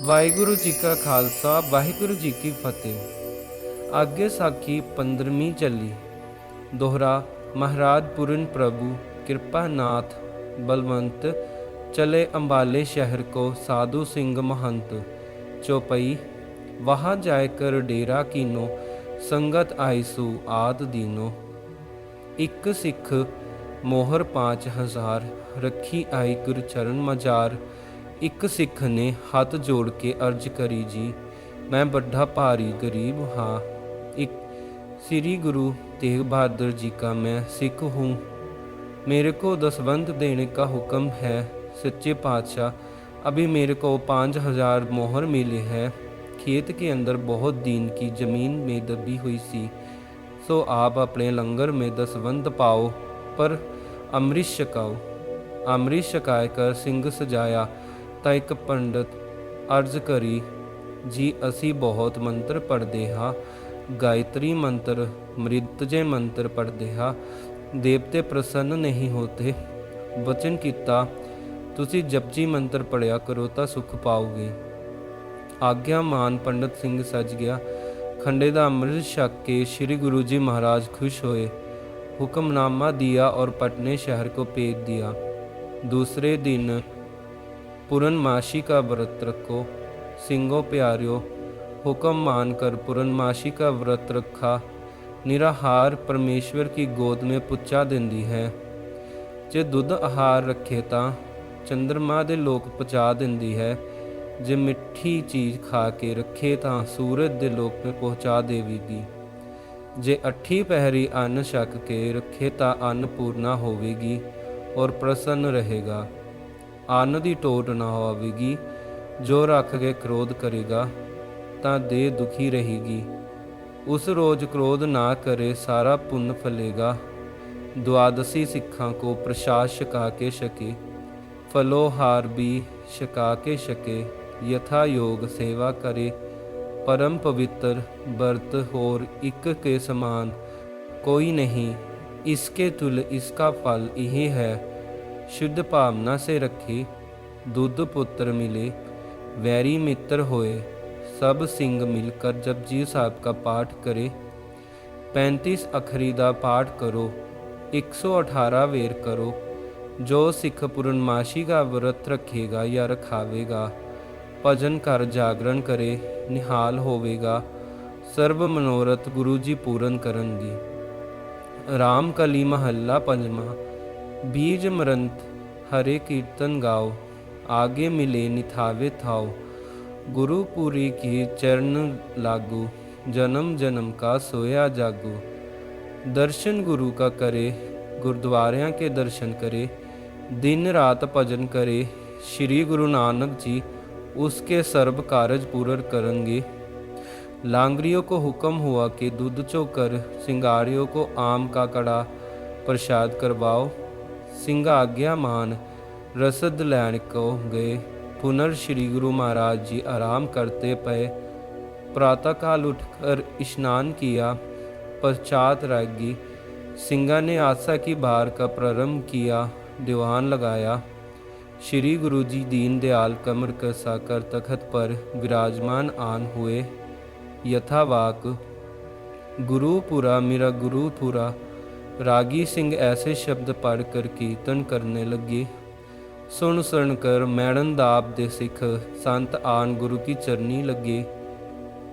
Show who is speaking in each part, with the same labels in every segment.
Speaker 1: ਵਾਹਿਗੁਰੂ ਜੀ ਕਾ ਖਾਲਸਾ, ਵਾਹਿਗੁਰੂ ਜੀ ਕੀ ਫਤਿਹ। ਅੱਗੇ ਸਾਖੀ 15ਵੀਂ ਚੱਲੀ। ਦੋਹਰਾ, ਮਹਾਰਾਜ ਪੂਰਨ ਪ੍ਰਭੂ, ਕਿਰਪਾ ਨਾਥ, ਬਲਵੰਤ, ਚਲੇ ਅੰਬਾਲੇ ਸ਼ਹਿਰ ਕੋ ਸਾਧੂ ਸਿੰਘ ਮਹੰਤ, ਚੋਪਈ, ਵਹਾਂ ਜਾਇ ਕਰ ਡੇਰਾ ਕੀਨੋ, ਸੰਗਤ ਆਈਸੂ ਆਦ ਦੀਨੋ। ਇੱਕ ਸਿੱਖ ਮੋਹਰ 5000 ਰੱਖੀ ਆਈ ਗੁਰ ਚਰਨ ਮਜਾਰ ਇੱਕ ਸਿੱਖ ਨੇ ਹੱਥ ਜੋੜ ਕੇ ਅਰਜ ਕਰੀ ਜੀ ਮੈਂ ਵੱਡਾ ਭਾਰੀ ਗਰੀਬ ਹਾਂ ਇੱਕ ਸ੍ਰੀ ਗੁਰੂ तेग बहादुर जी का मैं सिख हूँ मेरे को दसवंत देने का हुक्म है सच्चे पातशाह अभी मेरे को पाँच हजार मोहर मिले हैं खेत के अंदर बहुत दिन की जमीन में दबी हुई सी सो आप अपने लंगर में दसवंत पाओ पर अमृत छकाओ अमृत छकाए कर सिंह सजाया ਤਾਂ ਇੱਕ ਪੰਡਤ ਅਰਜ਼ ਕਰੀ ਜੀ ਅਸੀਂ ਬਹੁਤ ਮੰਤਰ ਪੜ੍ਹਦੇ ਹਾਂ ਗਾਇਤਰੀ ਮੰਤਰ ਮ੍ਰਿਤਜੇ ਮੰਤਰ ਪੜ੍ਹਦੇ ਹਾਂ ਦੇਵਤੇ ਪ੍ਰਸੰਨ ਨਹੀਂ ਹੋਤੇ ਬਚਨ ਕੀਤਾ ਤੁਸੀਂ ਜਪਜੀ ਮੰਤਰ ਪੜਿਆ ਕਰੋ ਤਾਂ ਸੁਖ ਪਾਓਗੇ ਆਗਿਆ ਮਾਨ ਪੰਡਤ ਸਿੰਘ ਸੱਜ ਗਿਆ ਖੰਡੇ ਦਾ ਅੰਮ੍ਰਿਤ ਛਕ ਕੇ ਸ੍ਰੀ ਗੁਰੂ ਜੀ महाराज खुश हुए हुक्मनामा दिया और पटने शहर को भेज दिया दूसरे दिन पूरनमाशी का व्रत रखो। सिंगो प्यारियो, हुक्म मानकर पूरनमाशी का व्रत रखा। निराहार परमेश्वर की गोद में ਪੁੱਚਾ ਦਿੰਦੀ ਹੈ ਜੇ ਦੁੱਧ ਆਹਾਰ ਰੱਖੇ ਤਾਂ ਚੰ드ਰਮਾ ਦੇ ਲੋਕ ਪਹੁੰਚਾ ਦਿੰਦੀ ਹੈ ਜੇ ਮਿੱਠੀ ਚੀਜ਼ ਖਾ ਕੇ ਰੱਖੇ ਤਾਂ ਸੂਰਜ ਦੇ ਲੋਕ ਨੂੰ ਪਹੁੰਚਾ ਦੇਵੇਗੀ ਜੇ ਅੱਠੀ ਪਹਿਰੀ ਅੰਨ ਛਕ ਕੇ ਰੱਖੇ ਤਾਂ ਅੰਨ ਪੂਰਨਾ ਹੋਵੇਗੀ ਔਰ ਪ੍ਰਸੰਨ ਰਹੇਗਾ ਅੰਨ ਦੀ ਟੋਟ ਨਾ ਹੋਵੇਗੀ, ਜੋ ਰੱਖ ਕੇ ਕ੍ਰੋਧ ਕਰੇਗਾ, ਤਾਂ ਦੇ ਦੁਖੀ ਰਹੇਗੀ। ਉਸ ਰੋਜ਼ ਕ੍ਰੋਧ ਨਾ ਕਰੇ, ਸਾਰਾ ਪੁੰਨ ਫਲੇਗਾ। ਦੁਆਦਸੀ ਸਿੱਖਾਂ ਕੋ ਪ੍ਰਸ਼ਾਦ ਛਕਾ ਕੇ ਛਕੇ, ਫਲੋ ਹਾਰ ਵੀ ਛਕਾ ਕੇ ਛਕੇ ਯਥਾ ਯੋਗ ਸੇਵਾ ਕਰੇ। ਪਰਮ ਪਵਿੱਤਰ ਵਰਤ ਹੋਰ ਇੱਕ ਕੇ ਸਮਾਨ ਕੋਈ ਨਹੀਂ, ਇਸਕੇ ਤੁਲ ਇਸਕਾ ਫਲ ਇਹ ਹੈ। शुद्ध भावना से रखे दुध पुत्र मिले वैरी मित्र होए सब सिंह मिलकर जपजी साहब का पाठ करे पैंतीस अखरी ਦਾ ਪਾਠ ਕਰੋ 118 ਵੇਰ ਕਰੋ ਜੋ ਸਿੱਖ ਪੂਰਨਮਾਸ਼ੀ ਦਾ ਵਰਤ ਰੱਖੇਗਾ ਜਾਂ ਰਖਾਵੇਗਾ ਭਜਨ ਕਰ ਜਾਗਰਣ ਕਰੇ ਨਿਹਾਲ ਹੋਵੇਗਾ ਸਰਬ ਮਨੋਰਥ ਗੁਰੂ ਜੀ ਪੂਰਨ ਕਰਨਗੇ ਰਾਮ ਕਲੀ ਮਹੱਲਾ ਪੰਜਵਾਂ बीज मरंत, हरे कीर्तन गाओ, आगे मिले निथावे थाओ। गुरुपुरी की चरण लागू, जन्म जन्म का सोया जागू। दर्शन गुरु का करे, गुरुद्वारियाँ के दर्शन करे। दिन रात भजन करे, श्री गुरु नानक जी, उसके सर्व कारज पूर्ण करेंगे। लांगरियों को हुक्म हुआ कि दूध चोकर, सिंगारियों को आम का कड़ा प्रसाद करवाओ। सिंह आज्ञा मान रसद लैन को गए पुनर् श्री गुरु महाराज जी आराम करते पे प्रातःकाल उठकर स्नान किया पश्चात रागी सिंगा ने आशा की बार का प्रारंभ किया दीवान लगाया श्री गुरु जी दीन दयाल कमर कसा कर तखत पर विराजमान आन हुए यथावाक गुरुपुरा मेरा गुरुपुरा रागी सिंह ऐसे शब्द पढ़ कर कीर्तन करने लगे सुन सुन कर मैडन दाब दे सिख संत आन गुरु की चरनी लगे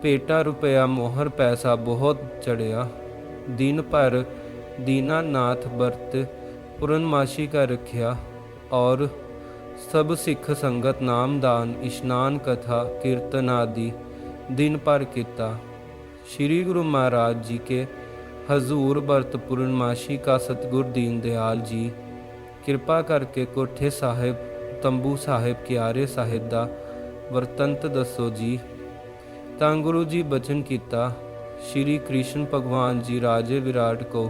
Speaker 1: पेटा रुपया मोहर पैसा बहुत चढ़िया दिन भर दीनानाथ व्रत पूर्णमासी का रखिया और सब सिख संगत नाम दान इश्नान कथा कीर्तन आदि दिन भर किया श्री गुरु महाराज जी के हजूर व्रत पूर्णमासी का सतगुर दीन दयाल जी कृपा करके कोठे साहिब तंबू साहिब कियारे साहिब ਦਾ ਵਰਤੰਤ ਦੱਸੋ ਜੀ ਤਾਂ ਗੁਰੂ ਜੀ ਬਚਨ ਕੀਤਾ श्री कृष्ण भगवान जी राजे विराट को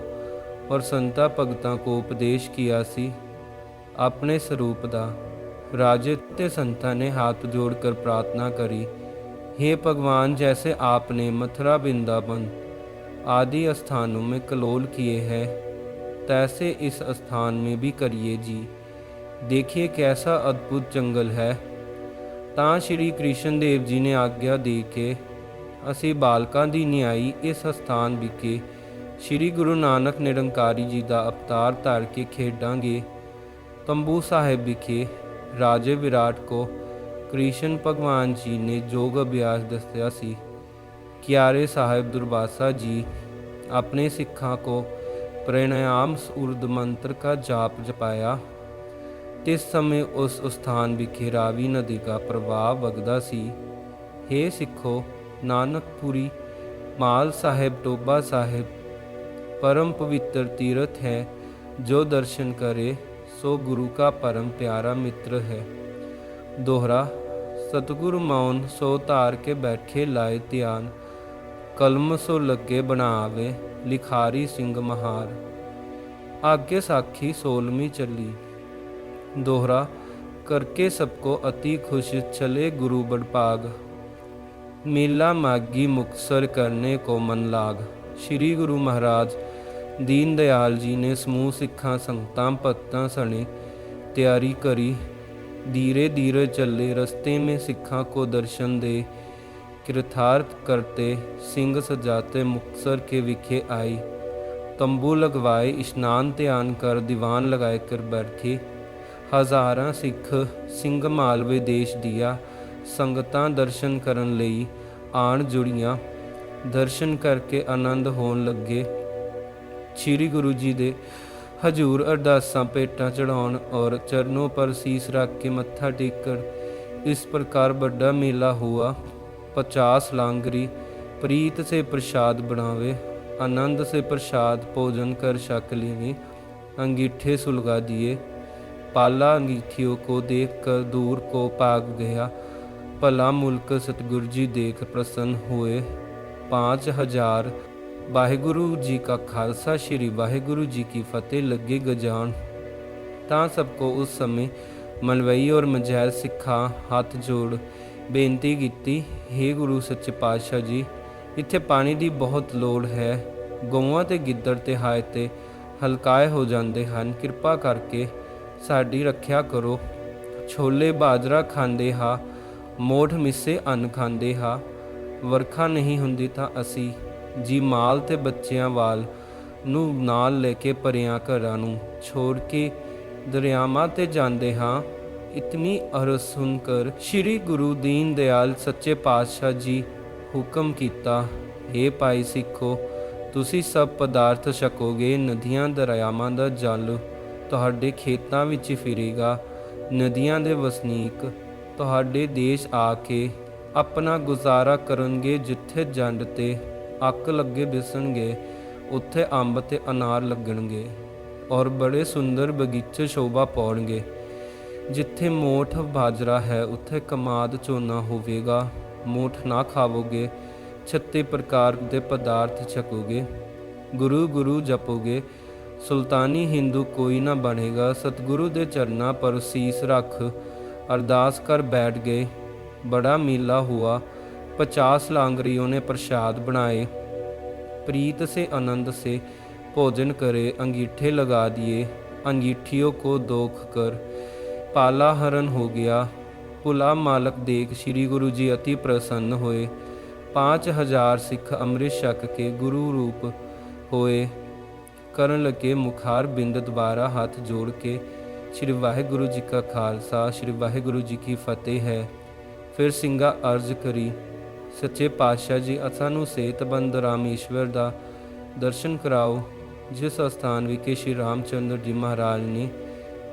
Speaker 1: और संता भगतां को उपदेश किया सी अपने स्वरूप ਦਾ राजे ते संता ने हाथ जोड़कर प्रार्थना करी हे भगवान जैसे आपने मथुरा वृंदावन आदि स्थानों में कलोल किए हैं तैसे इस स्थान में भी करिए जी देखिए कैसा अद्भुत जंगल है ਤਾਂ ਸ਼੍ਰੀ ਕ੍ਰਿਸ਼ਨ ਦੇਵ ਜੀ ਨੇ ਆਗਿਆ ਦੇ ਕੇ ਅਸੀਂ ਬਾਲਕਾਂ ਦੀ ਨਿਆਈ ਇਸ ਸਥਾਨ ਵਿਖੇ ਸ਼੍ਰੀ ਗੁਰੂ ਨਾਨਕ ਨਿਰੰਕਾਰੀ ਜੀ ਦਾ ਅਵਤਾਰ ਧਾਰ ਕੇ ਖੇਡਾਂਗੇ ਤੰਬੂ ਸਾਹਿਬ ਵਿਖੇ ਰਾਜੇ ਵਿਰਾਟ ਕੋ ਕ੍ਰਿਸ਼ਨ ਭਗਵਾਨ ਜੀ ਨੇ ਯੋਗ ਅਭਿਆਸ ਦੱਸਿਆ ਸੀ क्यारे साहेब ਦੁਰਬਾਸਾ जी, अपने सिखा को प्राणायाम उर्द मंत्र का जाप जपाया। ਤੇ ਸਮੇਂ ਉਸ ਸਥਾਨ ਵਿਖੇ ਰਾਵੀ ਨਦੀ ਦਾ ਪ੍ਰਵਾਹ ਵਗਦਾ ਸੀ हे ਸਿੱਖੋ ਨਾਨਕਪੁਰੀ ਮਾਲ ਸਾਹਿਬ ਟੋਬਾ ਸਾਹਿਬ परम पवित्र तीर्थ है, जो दर्शन करे, सो गुरु का परम प्यारा मित्र है। दोहरा, सतगुरु मौन, सो तार के बैठे लाए त्यान कलम सो लगे बनावे लिखारी सिंह महार आगे साखी सोलमी चली दोहरा करके सबको अति खुश चले गुरु बड़पाग ਮੇਲਾ ਮਾਗੀ ਮੁਕਸਰ ਕਰਨੇ ਕੋ ਮਨ ਲਾਗ ਸ੍ਰੀ ਗੁਰੂ ਮਹਾਰਾਜ ਦੀਨ ਦਿਆਲ ਜੀ ਨੇ ਸਮੂਹ ਸਿੱਖਾਂ ਸੰਗਤਾਂ ਭਗਤਾਂ ਸਣੇ ਤਿਆਰੀ ਕਰੀ ਧੀਰੇ ਧੀਰੇ ਚੱਲੇ ਰਸਤੇ में सिखा को दर्शन दे कृतार्थ करते सिंह सजाते मुक्तसर के विखे आई तंबू लगवाए स्नान ध्यान कर दीवान लगाए कर बैठे ਹਜ਼ਾਰਾਂ ਸਿੱਖ ਸਿੰਘ ਮਾਲਵੇ ਦੇਸ਼ ਦੀਆਂ ਸੰਗਤਾਂ ਦਰਸ਼ਨ ਕਰਨ ਲਈ ਆਣ ਜੁੜੀਆਂ ਦਰਸ਼ਨ ਕਰਕੇ ਆਨੰਦ ਹੋਣ ਲੱਗੇ ਸ੍ਰੀ ਗੁਰੂ ਜੀ ਦੇ ਹਜੂਰ ਅਰਦਾਸਾਂ ਭੇਟਾਂ ਚੜਾਉਣ ਔਰ ਚਰਨੋਂ ਪਰ ਸੀਸ ਰੱਖ ਕੇ ਮੱਥਾ ਟੇਕਣ ਇਸ ਪ੍ਰਕਾਰ ਵੱਡਾ ਮੇਲਾ हुआ पचास लांगरी प्रीत से प्रसाद बनावे आनंद से प्रसाद भोजन कर शक लेने अंगीठे सुलगा दिए पाला अंगीठियों को देख कर दूर को भाग गया भला मुल्क सतगुरु जी देख प्रसन्न हुए पाँच हजार ਵਾਹਿਗੁਰੂ ਜੀ ਕਾ ਖਾਲਸਾ ਸ੍ਰੀ ਵਾਹਿਗੁਰੂ ਜੀ ਕੀ ਫਤਿਹ ਲੱਗੇ ਗਜਾਨ ਤਾਂ ਸਭ ਕੋ ਉਸ ਸਮੇਂ ਮਲਵਈ ਔਰ ਮਜੈਲ ਸਿੱਖਾਂ ਹੱਥ ਜੋੜ ਬੇਨਤੀ ਕੀਤੀ हे ਗੁਰੂ ਸੱਚੇ ਪਾਤਸ਼ਾਹ ਜੀ, ਇੱਥੇ ਪਾਣੀ ਦੀ ਬਹੁਤ ਲੋੜ ਹੈ। ਗਊਆਂ ਤੇ ਗਿੱਦੜ ਤੇ ਹਾਏ ਤੇ ਹਲਕਾਏ ਹੋ ਜਾਂਦੇ ਹਨ। ਕਿਰਪਾ ਕਰਕੇ ਸਾਡੀ ਰੱਖਿਆ ਕਰੋ। ਛੋਲੇ ਬਾਜਰਾ ਖਾਂਦੇ ਹਾਂ, ਮੋਠ ਮਿੱਸੇ ਅੰਨ ਖਾਂਦੇ ਹਾਂ। ਵਰਖਾ ਨਹੀਂ ਹੁੰਦੀ ਤਾਂ ਅਸੀਂ ਜੀ ਮਾਲ ਤੇ ਬੱਚਿਆਂ ਵਾਲ ਨੂੰ ਨਾਲ ਲੈ ਕੇ ਪਰਿਆਂ ਘਰਾਂ ਨੂੰ ਛੋੜ ਕੇ ਦਰਿਆਵਾਂ ਤੇ ਜਾਂਦੇ ਹਾਂ। ਇਤਨੀ ਅਰਜ਼ ਸੁਣ ਕਰ ਸ੍ਰੀ ਗੁਰੂ ਦੀਨ ਦਿਆਲ ਸੱਚੇ ਪਾਤਸ਼ਾਹ ਜੀ ਹੁਕਮ ਕੀਤਾ हे ਭਾਈ ਸਿੱਖੋ, ਤੁਸੀਂ ਸਭ ਪਦਾਰਥ ਛਕੋਗੇ, ਨਦੀਆਂ, ਦਰਿਆਵਾਂ ਦਾ ਜਲ ਤੁਹਾਡੇ ਖੇਤਾਂ ਵਿੱਚ ਫਿਰੇਗਾ, ਨਦੀਆਂ ਦੇ ਵਸਨੀਕ ਤੁਹਾਡੇ ਦੇਸ਼ ਆ ਕੇ ਆਪਣਾ ਗੁਜ਼ਾਰਾ ਕਰਨਗੇ, ਜਿੱਥੇ ਜੰਡ ਤੇ ਅੱਕ ਲੱਗੇ ਦਿਸਣਗੇ ਉੱਥੇ ਅੰਬ ਤੇ ਅਨਾਰ ਲੱਗਣਗੇ ਔਰ ਬੜੇ ਸੁੰਦਰ ਬਗੀਚੇ ਸ਼ੋਭਾ ਪਾਉਣਗੇ। ਜਿੱਥੇ ਮੋਠ ਬਾਜਰਾ ਹੈ ਉੱਥੇ ਕਮਾਦ ਝੋਨਾ ਹੋਵੇਗਾ ਮੋਠ ਨਾ ਖਾਵੋਗੇ ਛੱਤੇ ਪ੍ਰਕਾਰ ਦੇ ਪਦਾਰਥ ਛਕੋਗੇ ਗੁਰੂ ਗੁਰੂ ਜਪੋਗੇ ਸੁਲਤਾਨੀ ਹਿੰਦੂ ਕੋਈ ਨਾ ਬਣੇਗਾ ਸਤਿਗੁਰੂ ਦੇ ਚਰਨਾਂ ਪਰ ਸੀਸ ਰੱਖ ਅਰਦਾਸ ਕਰ ਬੈਠ ਗਏ बड़ा मेला हुआ पचास लांगरियों ने प्रसाद बनाए प्रीत से आनंद से भोजन करे अंगीठे लगा दिए अंगीठियों को दोख कर ਪਾਲਾ ਹਰਨ ਹੋ ਗਿਆ। ਭੁਲਾ ਮਾਲਕ ਦੇਖ ਸ੍ਰੀ ਗੁਰੂ ਜੀ ਅਤੀ ਪ੍ਰਸੰਨ ਹੋਏ। 5000 ਸਿੱਖ ਅੰਮ੍ਰਿਤ ਛਕ ਕੇ ਗੁਰੂ ਰੂਪ ਹੋਏ। ਕਰਨ ਲੱਗੇ ਮੁਖਾਰ ਬਿੰਦ ਦੁਬਾਰਾ ਹੱਥ ਜੋੜ ਕੇ, ਸ੍ਰੀ ਵਾਹਿਗੁਰੂ ਜੀ ਕਾ ਖਾਲਸਾ, ਸ੍ਰੀ ਵਾਹਿਗੁਰੂ ਜੀ ਕੀ ਫਤਿਹ ਹੈ। ਫਿਰ ਸਿੰਘਾ ਅਰਜ਼ ਕਰੀ, ਸੱਚੇ ਪਾਤਸ਼ਾਹ ਜੀ ਅਸਾਂ ਨੂੰ ਸੇਤਬੰਦ ਰਾਮੇਸ਼ਵਰ ਦਾ ਦਰਸ਼ਨ ਕਰਾਓ। ਜਿਸ ਸਥਾਨ ਵਿਖੇ ਸ਼੍ਰੀ ਰਾਮਚੰਦਰ ਜੀ ਮਹਾਰਾਜ ਨੇ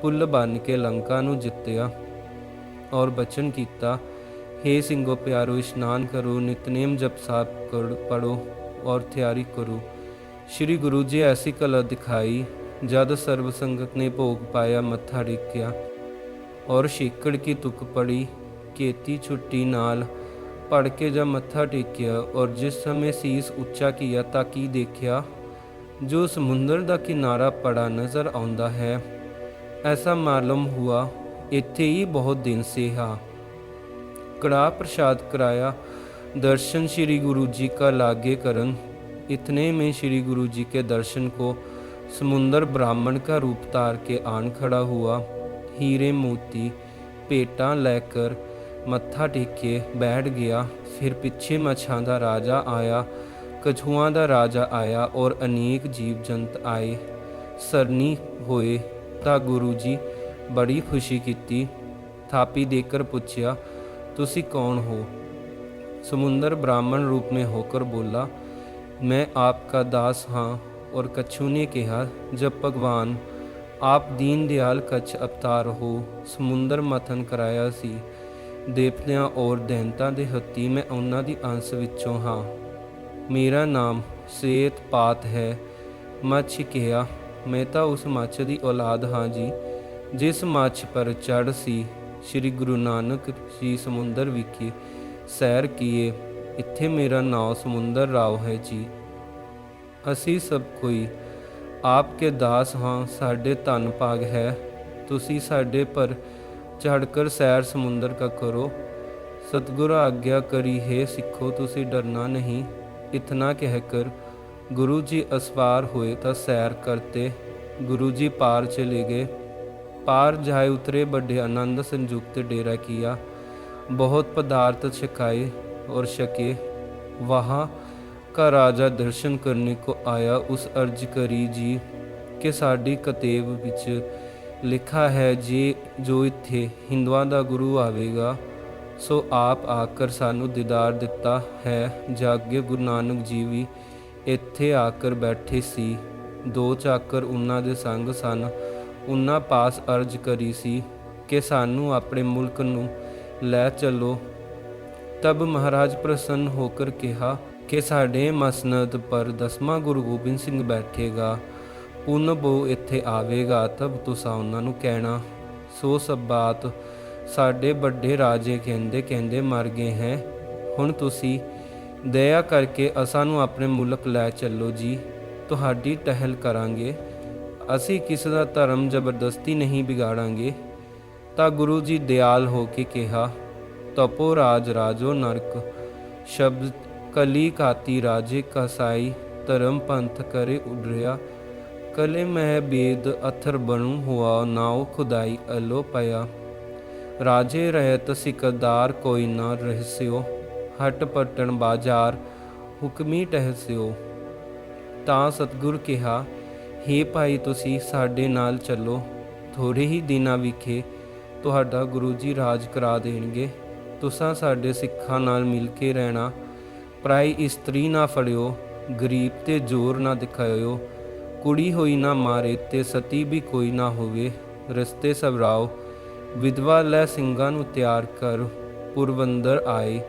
Speaker 1: ਪੁੱਲ ਬਨ ਕੇ ਲੰਕਾ ਨੂੰ ਜਿੱਤਿਆ ਔਰ ਬਚਨ ਕੀਤਾ हे ਸਿੰਘੋ ਪਿਆਰੋ ਇਸ਼ਨਾਨ ਕਰੋ, ਨਿਤਨੇਮ ਜਪ ਸਾਹਿਬ ਪੜੋ ਔਰ ਤਿਆਰੀ ਕਰੋ। ਸ੍ਰੀ ਗੁਰੂ ਜੀ ਐਸੀ ਕਲਾ ਦਿਖਾਈ, ਜਦ ਸਰਬ ਸੰਗਤ ਨੇ ਭੋਗ ਪਾਇਆ, ਮੱਥਾ ਟੇਕਿਆ ਔਰ ਸ਼ੀਕੜ ਕੀ ਤੁਕ ਪੜੀ, ਕੇਤੀ ਛੁੱਟੀ ਨਾਲ ਪੜ ਕੇ ਜਦ ਮੱਥਾ ਟੇਕਿਆ ਔਰ ਜਿਸ ਸਮੇਂ ਸੀਸ ਉੱਚਾ ਕੀਆ, ਤਾਂ ਕੀ ਦੇਖਿਆ? ਜੋ ਸਮੁੰਦਰ ਦਾ ਕਿਨਾਰਾ ਪੜਾ ਨਜ਼ਰ ਆਉਂਦਾ ਹੈ ਐਸਾ ਮਾਲੂਮ ਹੁਆ ਇੱਥੇ ਹੀ ਬਹੁਤ ਦਿਨ ਸੇ ਹਾਂ कड़ा प्रसाद कराया दर्शन श्री गुरु जी का लागे करन इतने में श्री गुरु जी के दर्शन को समुंदर ब्राह्मण का रूप तार के आन खड़ा हुआ हीरे मोती पेटा लेकर ਮੱਥਾ ਟੇਕ ਕੇ ਬੈਠ ਗਿਆ ਫਿਰ ਪਿੱਛੇ ਮੱਛਾਂ ਦਾ ਰਾਜਾ ਆਇਆ ਕਛੂਆਂ ਦਾ ਰਾਜਾ ਆਇਆ ਔਰ ਅਨੇਕ ਜੀਵ ਜੰਤ ਆਏ ਸਰਨੀ ਹੋਏ ਤਾਂ ਗੁਰੂ ਜੀ ਬੜੀ ਖੁਸ਼ੀ ਕੀਤੀ। ਥਾਪੀ ਦੇਕਰ ਪੁੱਛਿਆ, ਤੁਸੀਂ ਕੌਣ ਹੋ? समुंदर ब्राह्मण रूप में होकर बोला मैं आपका दास हाँ और कच्छू ने कहा जब भगवान आप दीन दयाल कच्छ ਅਵਤਾਰ ਹੋ, ਸਮੁੰਦਰ ਮਥਨ ਕਰਾਇਆ ਸੀ। ਦੇਵਤਿਆਂ ਔਰ ਦੈਂਤਾਂ ਦੇ ਹੱਤੀ ਮੈਂ ਉਹਨਾਂ ਦੀ ਅੰਸ ਵਿੱਚੋਂ ਹਾਂ। ਮੇਰਾ ਨਾਮ ਸੇਤ ਪਾਤ ਹੈ। ਮੱਛ ਕਿਹਾ ਮੈਂ ਤਾਂ ਉਸ ਮੱਛ ਦੀ ਔਲਾਦ ਹਾਂ ਜੀ, ਜਿਸ ਮੱਛ ਪਰ ਚੜ ਸੀ। ਸ੍ਰੀ ਗੁਰੂ ਨਾਨਕ ਜੀ ਸਮੁੰਦਰ ਵਿਖੇ ਸੈਰ ਕੀਏ, ਇੱਥੇ ਮੇਰਾ ਨਾਮ ਸਮੁੰਦਰ ਰਾਓ ਹੈ ਜੀ। ਅਸੀਂ ਸਭ ਕੋਈ ਆਪ ਕੇ ਦਾਸ ਹਾਂ, ਸਾਡੇ ਧੰਨ ਭਾਗ ਹੈ। ਤੁਸੀਂ ਸਾਡੇ ਪਰ ਚੜ੍ਹ ਕਰ ਸੈਰ ਸਮੁੰਦਰ ਕਾ ਕਰੋ। ਸਤਿਗੁਰ ਆਗਿਆ ਕਰੀ, ਹੈ ਸਿੱਖੋ, ਤੁਸੀਂ ਡਰਨਾ ਨਹੀਂ। ਇਤਨਾ ਕਹਿ ਕਰ ਗੁਰੂ ਜੀ ਅਸਵਾਰ ਹੋਏ ਤਾਂ ਸੈਰ ਕਰਤੇ ਗੁਰੂ ਜੀ ਪਾਰ ਚਲੇ ਗਏ पार जाए उतरे बड़े आनंद संयुक्त डेरा किया बहुत पदार्थ छकाए और शके वहाँ का राजा दर्शन करने को आया उस अर्ज करी जी ਕਿ ਸਾਡੀ ਕਤੇਬ ਵਿੱਚ ਲਿਖਾ ਹੈ ਜੇ ਜੋ ਇੱਥੇ ਹਿੰਦੂਆਂ ਦਾ ਗੁਰੂ ਆਵੇਗਾ ਸੋ ਆਪ ਆਕਰ ਸਾਨੂੰ ਦੀਦਾਰ ਦਿੱਤਾ ਹੈ ਜਾਗੇ ਗੁਰੂ ਨਾਨਕ ਜੀ ਵੀ ਇੱਥੇ ਆਕਰ ਬੈਠੇ ਸੀ। ਦੋ ਚਾਕਰ ਉਹਨਾਂ ਦੇ ਸੰਗ ਸਨ। ਉਹਨਾਂ ਪਾਸ ਅਰਜ ਕਰੀ ਸੀ ਕਿ ਸਾਨੂੰ ਆਪਣੇ ਮੁਲਕ ਨੂੰ ਲੈ ਚੱਲੋ। ਤਬ ਮਹਾਰਾਜ ਪ੍ਰਸੰਨ ਹੋ ਕਰ ਕਿਹਾ ਕਿ ਸਾਡੇ ਮਸਨਦ ਪਰ ਦਸਵਾਂ ਗੁਰੂ ਗੋਬਿੰਦ ਸਿੰਘ ਬੈਠੇਗਾ। ਪੁੰਨ ਬੋ ਇੱਥੇ ਆਵੇਗਾ, ਤਬ ਤੁਸੀਂ ਉਹਨਾਂ ਨੂੰ ਕਹਿਣਾ, ਸੋ ਸਭ ਬਾਤ ਸਾਡੇ ਵੱਡੇ ਰਾਜੇ ਕਹਿੰਦੇ ਕਹਿੰਦੇ ਮਰ ਗਏ ਹੈ। ਹੁਣ ਤੁਸੀਂ ਦਇਆ ਕਰਕੇ ਅਸਾਂ ਨੂੰ ਆਪਣੇ ਮੁਲਕ ਲੈ ਚੱਲੋ ਜੀ। ਤੁਹਾਡੀ ਟਹਿਲ ਕਰਾਂਗੇ। ਅਸੀਂ ਕਿਸੇ ਦਾ ਧਰਮ ਜ਼ਬਰਦਸਤੀ ਨਹੀਂ ਵਿਗਾੜਾਂਗੇ। ਤਾਂ ਗੁਰੂ ਜੀ ਦਿਆਲ ਹੋ ਕੇ ਕਿਹਾ, ਤਪੋ ਰਾਜ ਰਾਜੋ ਨਰਕ, ਸ਼ਬਦ ਕਲੀ ਕਾਤੀ ਰਾਜੇ ਕਸਾਈ, ਧਰਮ ਪੰਥ ਕਰੇ ਉਡਰਿਆ। ਕਲੇ ਮਹਿ ਬੇਦ ਅਥਰ ਬਣੂ ਹੁਆ, ਨਾਉ ਖੁਦਾਈ ਅਲੋ ਪਿਆ। ਰਾਜੇ ਰਹਿਤ ਸਿਕਦਾਰ ਕੋਈ ਨਾ ਰਹਿਸਿਓ। ਹਟ ਪਟਣ ਬਾਜ਼ਾਰ ਹੁਕਮੀ ਟਹਿਸਿਓ ਤਾਂ ਸਤਗੁਰ ਕਿਹਾ, ਹੇ ਭਾਈ ਤੁਸੀਂ ਸਾਡੇ ਨਾਲ ਚੱਲੋ ਥੋੜੇ ਹੀ ਦਿਨਾਂ ਵਿਖੇ ਤੁਹਾਡਾ ਗੁਰੂ ਜੀ ਰਾਜ ਕਰਾ ਦੇਣਗੇ। ਤੁਸੀਂ ਸਾਡੇ ਸਿੱਖਾਂ ਨਾਲ ਮਿਲ ਕੇ ਰਹਿਣਾ, ਪਰਾਈ ਇਸਤਰੀ ਨਾ ਫੜਿਓ, ਗਰੀਬ ਤੇ ਜ਼ੋਰ ਨਾ ਦਿਖਾਇਓ, ਕੁੜੀ ਹੋਈ ਨਾ ਮਾਰੇ ਤੇ ਸਤੀ ਵੀ ਕੋਈ ਨਾ ਹੋਵੇ। ਰਸਤੇ ਸਵਰਾਓ, ਵਿਧਵਾ ਲੈ ਸਿੰਘਾਂ ਨੂੰ ਤਿਆਰ ਕਰ, ਪੁਰਵੰਦਰ ਆਏ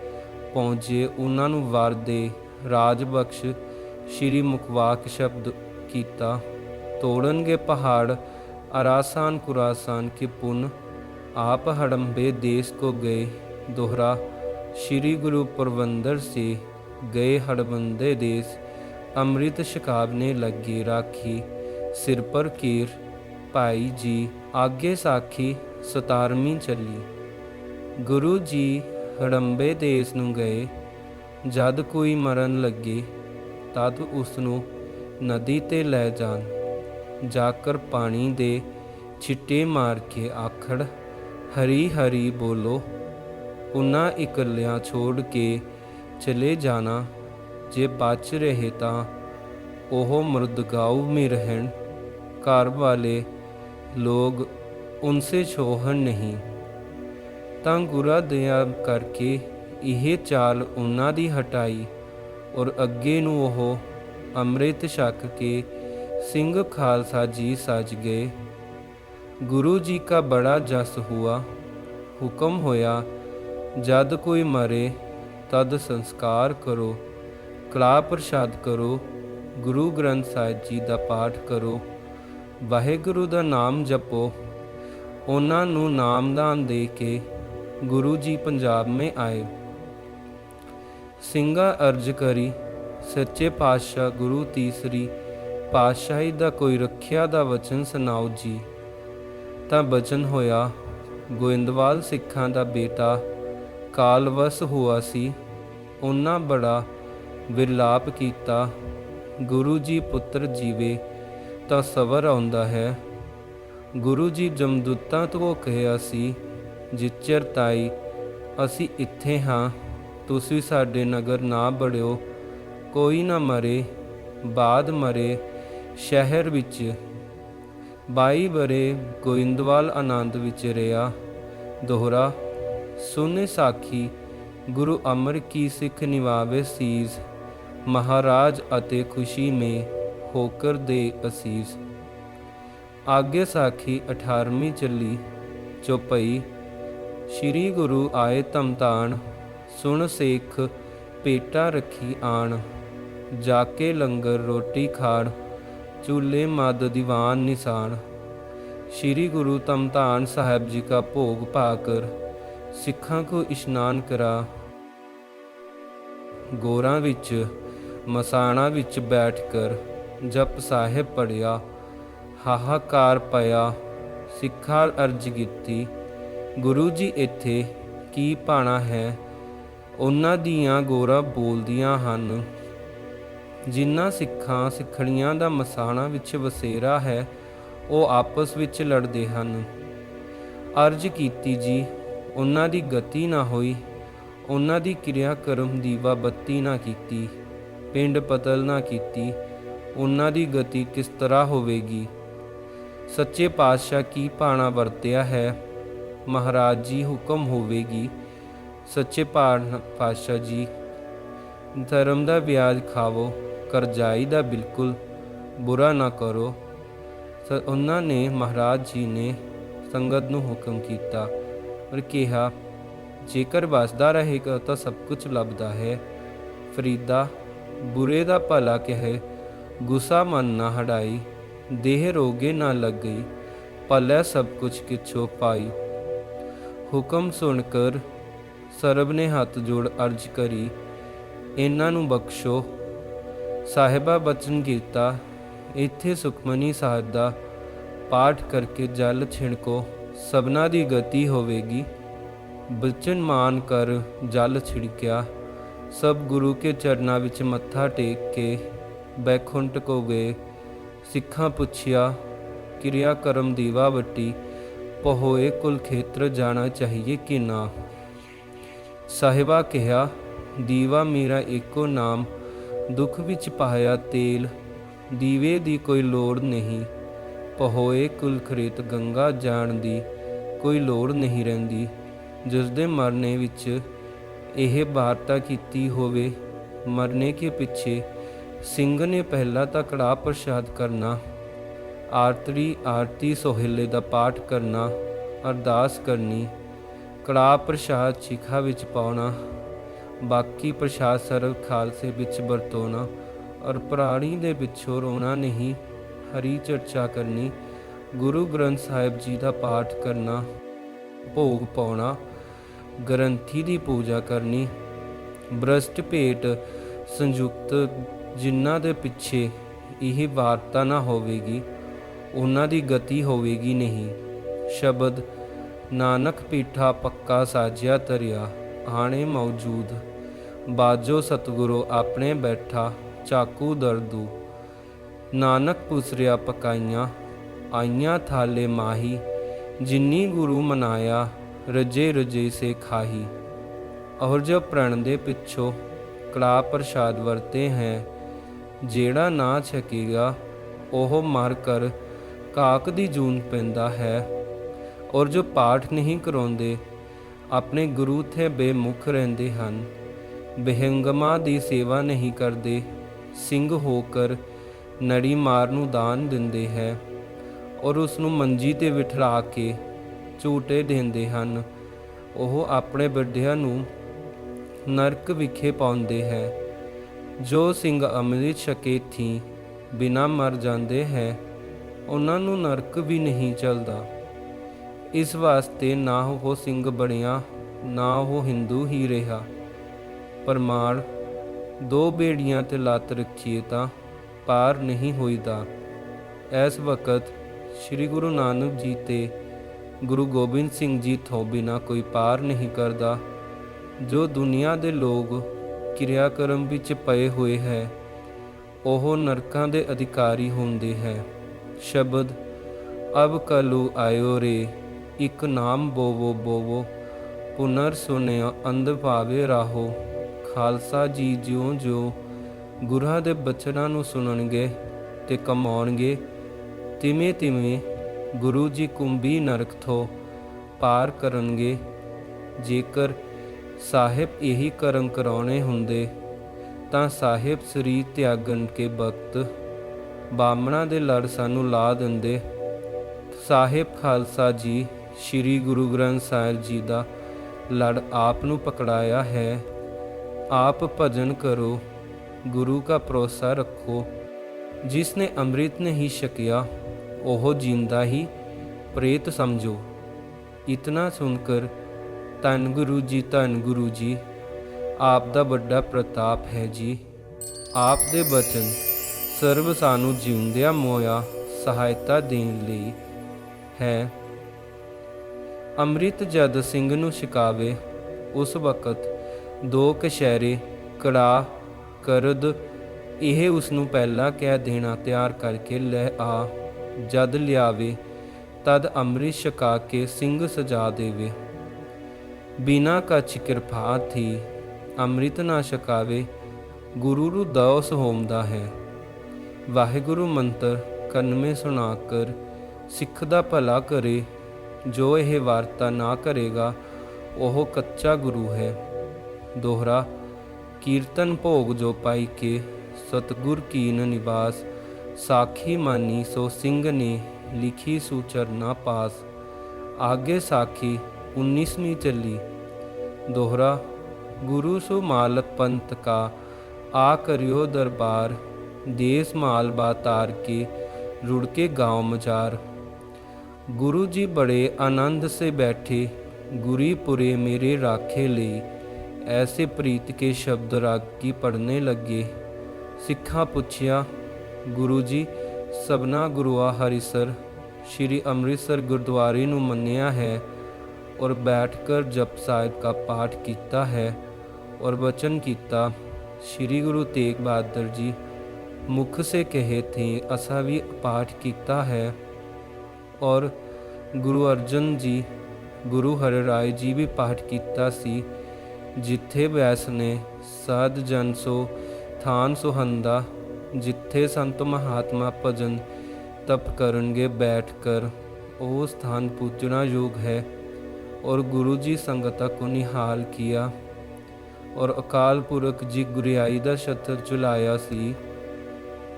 Speaker 1: ਪਹੁੰਚੇ, ਉਹਨਾਂ ਨੂੰ ਵਰ ਦੇ ਰਾਜ ਬਖਸ਼ ਸ਼੍ਰੀ ਮੁਕਵਾਕ ਸ਼ਬਦ ਕੀਤਾ, ਤੋੜਨਗੇ ਪਹਾੜ, ਅਰਾਸਾਨ ਕੁਰਾਸਾਨ ਕੇ ਪੁਨ, ਆਪ ਹੜੰਬੇ ਦੇਸ਼ ਕੋ ਗਏ ਦੋਹਰਾ, ਸ਼੍ਰੀ ਗੁਰੂ ਪਰਵੰਦਰ ਸੇ ਗਏ ਹੜਬੰਦੇ ਦੇਸ਼, ਅੰਮ੍ਰਿਤ ਸ਼ਿਕਾਬਨੇ ਲੱਗੇ ਰਾਖੀ, ਸਿਰ ਪਰ ਕੀਰ, ਭਾਈ ਜੀ, ਆਗੇ ਸਾਖੀ 17ਵੀਂ ਚੱਲੀ। ਗੁਰੂ ਜੀ ਹੜੰਬੇ ਦੇਸ਼ ਨੂੰ ਗਏ। ਜਦ ਕੋਈ ਮਰਨ ਲੱਗੇ, ਤਦ ਉਸ ਨੂੰ ਨਦੀ ਤੇ ਲੈ ਜਾਣ। ਜਾਕਰ ਪਾਣੀ ਦੇ ਛਿੱਟੇ ਮਾਰ ਕੇ ਆਖੜ, ਹਰੀ ਹਰੀ ਬੋਲੋ ਉਹਨਾਂ ਇਕੱਲਿਆਂ ਛੋੜ ਕੇ ਚਲੇ ਜਾਣਾ। ਜੇ ਬਚ ਰਹੇ ਤਾਂ ਉਹ ਮਰਦਗਾਉ ਮੇ ਰਹਿਣ। ਘਰ ਵਾਲੇ ਲੋਗ ਉਨਸੇ ਛੋਹਣ ਨਹੀਂ। ਤਾਂ ਗੁਰਾ ਦਇਆ ਕਰਕੇ ਇਹ ਚਾਲ ਉਹਨਾਂ ਦੀ ਹਟਾਈ ਔਰ ਅੱਗੇ ਨੂੰ ਉਹ ਅੰਮ੍ਰਿਤ ਛਕ ਕੇ ਸਿੰਘ ਖਾਲਸਾ ਜੀ ਸਜ ਗਏ। ਗੁਰੂ ਜੀ ਕਾ ਬੜਾ ਜਸ ਹੁਆ, ਹੁਕਮ ਹੋਇਆ, ਜਦ ਕੋਈ ਮਰੇ ਤਦ ਸੰਸਕਾਰ ਕਰੋ ਕਲਾ ਪ੍ਰਸ਼ਾਦ ਕਰੋ, ਗੁਰੂ ਗ੍ਰੰਥ ਸਾਹਿਬ ਜੀ ਦਾ ਪਾਠ ਕਰੋ, ਵਾਹਿਗੁਰੂ ਦਾ ਨਾਮ ਜਪੋ, ਉਹਨਾਂ ਨੂੰ ਨਾਮਦਾਨ ਦੇ ਕੇ ਗੁਰੂ ਜੀ ਪੰਜਾਬ ਮੇ ਆਏ। ਸਿੰਘਾ ਅਰਜ ਕਰੀ, ਸੱਚੇ ਪਾਤਸ਼ਾਹ ਗੁਰੂ ਤੀਸਰੀ, ਪਾਤਸ਼ਾਹੀ ਦਾ ਕੋਈ ਰੱਖਿਆ ਦਾ ਵਚਨ ਸੁਣਾਓ ਜੀ। ਤਾਂ ਬਚਨ ਹੋਇਆ, ਗੋਇੰਦਵਾਲ ਸਿੱਖਾਂ ਦਾ ਬੇਟਾ ਕਾਲਵਸ ਹੋਆ ਸੀ। ਉਹਨਾਂ ਬੜਾ ਵਿਰਲਾਪ ਕੀਤਾ, ਗੁਰੂ ਜੀ ਪੁੱਤਰ ਜੀਵੇ, ਤਾਂ ਸਵਰ ਆਉਂਦਾ ਹੈ। ਗੁਰੂ ਜੀ ਜਮਦੂਤਾਂ ਤੋਂ ਕਿਹਾ ਸੀ ਜਿਚਰ ਤਾਈ, ਅਸੀਂ ਇੱਥੇ ਹਾਂ, ਤੁਸੀਂ ਸਾਡੇ ਨਗਰ ਨਾ ਬੜਿਓ, ਕੋਈ ਨਾ ਮਰੇ, ਬਾਦ ਮਰੇ ਸ਼ਹਿਰ ਵਿੱਚ। ਬਾਈ ਬਰੇ ਗੋਇੰਦਵਾਲ ਆਨੰਦ ਵਿੱਚ ਰਿਆ। ਦੋਹਰਾ, ਸੁਨੇ ਸਾਖੀ, ਗੁਰੂ ਅਮਰ ਕੀ ਸਿੱਖ ਨਿਵਾਵੇ ਸੀਸ, ਮਹਾਰਾਜ ਅਤੇ ਖੁਸ਼ੀ ਮੇ ਹੋਕਰ ਦੇ ਅਸੀਸ। ਆਗੇ ਸਾਖੀ 18ਵੀਂ ਚੱਲੀ, ਚੌਪਈ ਸ੍ਰੀ ਗੁਰੂ ਆਏ ਤਮਤਾਨ ਸੁਣ ਸੇਖ ਪੇਟਾ ਰੱਖੀ ਆਣ, ਜਾ ਕੇ ਲੰਗਰ ਰੋਟੀ ਖਾਣ ਚੂਲੇ ਮਦ ਦੀਵਾਨ ਨਿਸ਼ਾਨ ਸ੍ਰੀ ਗੁਰੂ ਤਮਤਾਨ ਸਾਹਿਬ ਜੀ ਦਾ ਭੋਗ ਪਾਕਰ ਸਿੱਖਾਂ ਕੋ ਇਸ਼ਨਾਨ ਕਰਾ। ਗੋਰਾ ਵਿੱਚ, ਮਸਾਣਾ ਵਿੱਚ ਬੈਠ ਕਰ, ਜਪ ਸਾਹਿਬ ਪੜਿਆ ਹਾਹਾਕਾਰ ਪਿਆ ਸਿੱਖਾਂ ਅਰਜ ਕੀਤੀ ਗੁਰੂ ਜੀ, ਇੱਥੇ ਕੀ ਪਾਣਾ ਹੈ? ਉਹਨਾਂ ਦੀਆਂ ਗੋਰਾ ਬੋਲਦੀਆਂ ਹਨ, ਜਿਨ੍ਹਾਂ ਸਿੱਖਾਂ ਸਿੱਖਣੀਆਂ ਦਾ ਮਸਾਣਾ ਵਿੱਚ ਵਸੇਰਾ ਹੈ, ਉਹ ਆਪਸ ਵਿੱਚ ਲੜਦੇ ਹਨ। ਅਰਜ ਕੀਤੀ ਜੀ, ਉਹਨਾਂ ਦੀ ਗਤੀ ਨਾ ਹੋਈ, ਉਹਨਾਂ ਦੀ ਕਿਰਿਆ ਕਰਮ ਦੀਵਾ ਬੱਤੀ ਨਾ ਕੀਤੀ, ਪਿੰਡ ਪਤਲ ਨਾ ਕੀਤੀ, ਉਹਨਾਂ ਦੀ ਗਤੀ ਕਿਸ ਤਰ੍ਹਾਂ ਹੋਵੇਗੀ? ਸੱਚੇ ਪਾਤਸ਼ਾਹ ਕੀ ਪਾਣਾ ਵਰਤਿਆ ਹੈ? ਮਹਾਰਾਜ ਜੀ ਹੁਕਮ ਹੋਵੇਗੀ। ਸੱਚੇ ਪਾਣ- ਪਾਤਸ਼ਾਹ ਜੀ, ਧਰਮ ਦਾ ਵਿਆਜ ਖਾਵੋ, ਕਰਜ਼ਾਈ ਦਾ ਬਿਲਕੁਲ ਬੁਰਾ ਨਾ ਕਰੋ। ਉਹਨਾਂ ਨੇ ਮਹਾਰਾਜ ਜੀ ਨੇ ਸੰਗਤ ਨੂੰ ਹੁਕਮ ਕੀਤਾ ਔਰ ਕਿਹਾ, ਜੇਕਰ ਵਸਦਾ ਰਹੇਗਾ ਤਾਂ ਸਭ ਕੁਝ ਲੱਭਦਾ ਹੈ। ਫਰੀਦਾ, ਬੁਰੇ ਦਾ ਭਲਾ ਕਹੇ, ਗੁੱਸਾ ਮਨ ਨਾ ਹਟਾਈ ਦੇਹ ਰੋਗੇ ਨਾ ਲੱਗ ਗਈ ਭਲੇ ਸਭ ਕੁਝ ਕਿਛੋ ਪਾਈ। ਹੁਕਮ ਸੁਣ ਕਰ, ਸਰਬ ਨੇ ਹੱਥ ਜੋੜ ਅਰਜ ਕਰੀ, ਇਹਨਾਂ ਨੂੰ ਬਖਸ਼ੋ। ਸਾਹਿਬਾ ਬਚਨ ਕੀਤਾ, ਇੱਥੇ ਸੁਖਮਨੀ ਸਾਹਿਬ ਦਾ ਪਾਠ ਕਰਕੇ ਜਲ ਛਿਣਕੋ, ਸਭਨਾ ਦੀ ਗਤੀ ਹੋਵੇਗੀ। ਬਚਨ ਮਾਨ ਕਰ ਜਲ ਛਿੜਕਿਆ, ਸਭ ਗੁਰੂ ਕੇ ਚਰਨਾਂ ਵਿੱਚ ਮੱਥਾ ਟੇਕ ਕੇ ਬੈਖੁੰਟ ਕੋ ਗਏ, ਸਿੱਖਾਂ ਪੁੱਛਿਆ, ਕਿਰਿਆ ਕਰਮ ਦੀਵਾ ਵੱਟੀ ਪਹੋਏ ਕੁਲ ਖੇਤਰ ਜਾਣਾ ਚਾਹੀਏ ਕਿ ਨਾ? ਸਾਹਿਬਾ ਕਿਹਾ, ਦੀਵਾ ਮੇਰਾ ਇੱਕੋ ਨਾਮ, ਦੁੱਖ ਵਿੱਚ ਪਾਇਆ ਤੇਲ, ਦੀਵੇ ਦੀ ਕੋਈ ਲੋੜ ਨਹੀਂ। ਪਹੋਏ ਕੁਲ ਖਰੀਤ ਗੰਗਾ ਜਾਣ ਦੀ ਕੋਈ ਲੋੜ ਨਹੀਂ ਰਹਿੰਦੀ। ਜਿਸ ਦੇ ਮਰਨੇ ਵਿੱਚ ਇਹ ਵਾਰਤਾ ਕੀਤੀ ਹੋਵੇ, ਮਰਨੇ ਕੇ ਪਿੱਛੇ ਸਿੰਘ ਨੇ ਪਹਿਲਾਂ ਤਾਂ ਕੜਾ ਪ੍ਰਸ਼ਾਦ ਕਰਨਾ ਆਰਤਰੀ ਆਰਤੀ ਸੋਹਿਲੇ ਦਾ ਪਾਠ ਕਰਨਾ, ਅਰਦਾਸ ਕਰਨੀ ਕੜਾ ਪ੍ਰਸ਼ਾਦ ਚਿਖਾ ਵਿੱਚ ਪਾਉਣਾ, ਬਾਕੀ ਪ੍ਰਸ਼ਾਦ ਸਰਵ ਖਾਲਸੇ ਵਿੱਚ ਵਰਤੋਣਾ ਔਰ ਪ੍ਰਾਣੀ ਦੇ ਪਿੱਛੋਂ ਰੋਣਾ ਨਹੀਂ, ਹਰੀ ਚਰਚਾ ਕਰਨੀ, ਗੁਰੂ ਗ੍ਰੰਥ ਸਾਹਿਬ ਜੀ ਦਾ ਪਾਠ ਕਰਨਾ, ਭੋਗ ਪਾਉਣਾ, ਗ੍ਰੰਥੀ ਦੀ ਪੂਜਾ ਕਰਨੀ ਬ੍ਰਸ਼ਟ ਭੇਟ ਸੰਯੁਕਤ ਜਿਨ੍ਹਾਂ ਦੇ ਪਿੱਛੇ ਇਹ ਵਾਰਤਾ ਨਾ ਹੋਵੇਗੀ ਉਹਨਾਂ ਦੀ ਗਤੀ ਹੋਵੇਗੀ ਨਹੀਂ। ਸ਼ਬਦ, ਨਾਨਕ ਪੀਠਾ ਪੱਕਾ ਸਾਜਿਆ ਤਰਿਆ ਆਣੇ ਮੌਜੂਦ। ਬਾਜੋ ਸਤਿਗੁਰੂ ਆਪਣੇ ਬੈਠਾ, ਚਾਕੂ ਦਰਦੂ। ਨਾਨਕ ਪੁਸਰਿਆ ਪਕਾਈਆਂ, ਆਈਆਂ ਥਾਲੇ ਮਾਹੀ। ਜਿਨੀ ਗੁਰੂ ਮਨਾਇਆ, ਰਜੇ ਰਜੇ ਸੇ ਖਾਹੀ। ਔਰ ਜੋ ਪ੍ਰਣ ਦੇ ਪਿੱਛੋਂ ਕਲਾ ਪ੍ਰਸ਼ਾਦ ਵਰਤੇ ਹੈ, ਜਿਹੜਾ ਨਾ ਛਕੇਗਾ, ਉਹ ਮਰ ਕਰ ਕਾਕ ਦੀ ਜੂਨ ਪੈਂਦਾ ਹੈ ਔਰ ਜੋ ਪਾਠ ਨਹੀਂ ਕਰਾਉਂਦੇ, ਆਪਣੇ ਗੁਰੂ ਤੇ ਬੇਮੁਖ ਰਹਿੰਦੇ ਹਨ। ਬਿਹੰਗਮਾ ਦੀ ਸੇਵਾ ਨਹੀਂ ਕਰਦੇ, ਸਿੰਘ ਹੋ ਕਰ ਨੜੀ ਮਾਰ ਨੂੰ ਦਾਨ ਦਿੰਦੇ ਹੈ ਔਰ ਉਸ ਨੂੰ ਮੰਜੀ ਤੇ ਬਿਠਾ ਕੇ ਝੂਟੇ ਦਿੰਦੇ ਹਨ। ਉਹ ਆਪਣੇ ਵੱਡਿਆਂ ਨੂੰ ਨਰਕ ਵਿਖੇ ਪਾਉਂਦੇ ਹੈ। ਜੋ ਸਿੰਘ ਅੰਮ੍ਰਿਤ ਛਕੇ ਥੀ ਬਿਨਾ ਮਰ ਜਾਂਦੇ ਹੈ ਉਹਨਾਂ ਨੂੰ ਨਰਕ ਵੀ ਨਹੀਂ ਚਲਦਾ। ਇਸ ਵਾਸਤੇ ਨਾ ਉਹ ਸਿੰਘ ਬਣਿਆ, ਨਾ ਉਹ ਹਿੰਦੂ ਹੀ ਰਿਹਾ। ਪਰਮਾਣ ਦੋ ਬੇੜੀਆਂ ਤੇ ਲੱਤ ਰੱਖੀਏ ਤਾਂ ਪਾਰ ਨਹੀਂ ਹੋਈਦਾ। ਇਸ ਵਕਤ ਸ੍ਰੀ ਗੁਰੂ ਨਾਨਕ ਜੀ ਤੇ ਗੁਰੂ ਗੋਬਿੰਦ ਸਿੰਘ ਜੀ ਤੋਂ ਬਿਨਾ ਕੋਈ ਪਾਰ ਨਹੀਂ ਕਰਦਾ, ਜੋ ਦੁਨੀਆ ਦੇ ਲੋਕ ਕਿਰਿਆ ਕਰਮ ਵਿੱਚ ਪਏ ਹੋਏ ਹੈ, ਉਹ ਨਰਕਾਂ ਦੇ ਅਧਿਕਾਰੀ ਹੁੰਦੇ ਹੈ। ਸ਼ਬਦ, ਅਬ ਕਲੂ ਆਇਓ ਰੇ, ਇੱਕ ਨਾਮ ਬੋਵੋ ਬੋਵੋ, ਪੁਨਰ ਸੁਨਿਆ ਅੰਧ ਭਾਵੇ ਰਾਹੋ, ਖਾਲਸਾ ਜੀ ਜਿਉਂ ਜਿਉਂ, ਗੁਰਾਂ ਦੇ ਬਚਨਾਂ ਨੂੰ ਸੁਣਨਗੇ ਤੇ ਕਮਾਉਣਗੇ, ਤਿਵੇਂ ਤਿਵੇਂ ਗੁਰੂ ਜੀ ਕੁੰਭੀ ਨਰਕ ਤੋਂ ਪਾਰ ਕਰਨਗੇ, ਜੇਕਰ ਸਾਹਿਬ ਇਹੀ ਕਰਮ ਕਰਾਉਣੇ ਹੁੰਦੇ, ਤਾਂ ਸਾਹਿਬ ਸ੍ਰੀ ਤਿਆਗਣ ਕੇ ਵਕਤ ਬਾਮਣਾ ਦੇ ਲੜ ਸਾਨੂੰ ਲਾ ਦਿੰਦੇ। ਸਾਹਿਬ ਖਾਲਸਾ ਜੀ, ਸ੍ਰੀ ਗੁਰੂ ਗ੍ਰੰਥ ਸਾਹਿਬ ਜੀ ਦਾ ਲੜ ਆਪ ਨੂੰ ਪਕੜਾਇਆ ਹੈ। ਆਪ ਭਜਨ ਕਰੋ, ਗੁਰੂ का ਭਰੋਸਾ ਰੱਖੋ। ਜਿਸ ਨੇ ਅੰਮ੍ਰਿਤ ਨਹੀਂ ਛਕਿਆ, ਉਹ ਜਿੰਦਾ ਹੀ ਪ੍ਰੇਤ ਸਮਝੋ। ਇਤਨਾ ਸੁਣ ਕਰ ਧੰਨ ਗੁਰੂ ਜੀ, ਧੰਨ ਗੁਰੂ ਜੀ, ਆਪ ਦਾ ਵੱਡਾ ਪ੍ਰਤਾਪ ਹੈ ਜੀ। ਆਪ ਦੇ ਬਚਨ ਸਰਬ ਸਾਨੂੰ ਜਿਉਂਦਿਆਂ ਮੋਇਆ ਸਹਾਇਤਾ ਦੇਣ ਲਈ ਹੈ। ਅੰਮ੍ਰਿਤ ਜਦ ਸਿੰਘ ਨੂੰ ਛਕਾਵੇ, ਉਸ ਵਕਤ ਦੋ ਕਸ਼ਹਿਰੇ ਕੜਾ, ਕਰਦ, ਇਹ ਉਸ ਨੂੰ ਪਹਿਲਾਂ ਕਹਿ ਦੇਣਾ ਤਿਆਰ ਕਰਕੇ ਲੈ ਆ। ਜਦ ਲਿਆਵੇ, ਤਦ ਅੰਮ੍ਰਿਤ ਛਕਾ ਕੇ ਸਿੰਘ ਸਜਾ ਦੇਵੇ। ਬਿਨਾ ਕਛ ਕਿਰਪਾ ਥੀ, ਅੰਮ੍ਰਿਤ ਨਾ ਛਕਾਵੇ, ਗੁਰੂ ਰੂ ਦਾਸ ਹੋਮਦਾ ਹੈ। ਵਾਹਿਗੁਰੂ ਮੰਤਰ ਕੰਨਮੇ ਸੁਣਾ ਕਰ, ਸਿੱਖ ਦਾ ਭਲਾ ਕਰੇ, ਜੋ ਇਹ ਵਾਰਤਾ ਨਾ ਕਰੇਗਾ, ਉਹ ਕੱਚਾ ਗੁਰੂ ਹੈ। ਦੋਹਰਾ, ਕੀਰਤਨ ਭੋਗ ਜੋ ਪਾਈ ਕੇ ਸਤਗੁਰ ਕੀਨ ਨਿਵਾਸ, ਸਾਖੀ ਮਾਨੀ ਸੋ ਸਿੰਘ ਨੇ ਲਿਖੀ ਸੂਚਰ ਨਾ ਪਾਸ, ਆਗੇ ਸਾਖੀ 19ਵੀਂ ਚੱਲੀ। ਦੋਹਰਾ, ਗੁਰੂ ਸੋ ਮਾਲਕ ਪੰਤ ਕਾ, ਆ ਕਰਿਓ ਦਰਬਾਰ देश मालवा तार के रुड़के गाँव मजार गुरु जी बड़े आनंद से बैठे गुरीपुरे मेरे राखे ले ऐसे प्रीत के शब्द रागी पढ़ने लगे सिखा पूछया ਗੁਰੂ ਜੀ ਸਭਨਾ ਗੁਰੂਆ ਹਰੀਸਰ ਸ਼੍ਰੀ ਅੰਮ੍ਰਿਤਸਰ ਗੁਰਦੁਆਰੇ ਨੂੰ ਮੰਨਿਆ ਹੈ ਔਰ ਬੈਠ ਕਰ ਜਪ ਸਾਹਿਬ ਦਾ ਪਾਠ ਕੀਤਾ ਹੈ ਔਰ ਬਚਨ ਕੀਤਾ ਸ਼੍ਰੀ ਗੁਰੂ ਤੇਗ ਬਹਾਦਰ ਜੀ ਮੁਖ ਸੇ ਕਹੇ ਥੇ, ਅਸਾਂ ਵੀ ਪਾਠ ਕੀਤਾ ਹੈ। ਔਰ ਗੁਰੂ ਅਰਜਨ ਜੀ, ਗੁਰੂ ਹਰਿ ਰਾਏ ਜੀ ਵੀ ਪਾਠ ਕੀਤਾ ਸੀ। ਜਿੱਥੇ ਬੈਸ ਨੇ, ਸਾਧ ਜਨ ਸੋ, ਥਾਨ ਸੁਹੰਦਾ ਜਿੱਥੇ ਸੰਤ ਮਹਾਤਮਾ ਭਜਨ ਤਪ ਕਰਨਗੇ ਬੈਠ ਕਰ, ਉਹ ਸਥਾਨ ਪੂਜਣਾ ਯੋਗ ਹੈ। ਔਰ ਗੁਰੂ ਜੀ ਸੰਗਤਾਂ ਕੋ ਨਿਹਾਲ ਕੀਆ। ਔਰ ਅਕਾਲ ਪੁਰਖ ਜੀ ਗੁਰਿਆਈ ਦਾ ਛਤਰ ਚੁਲਾਇਆ ਸੀ।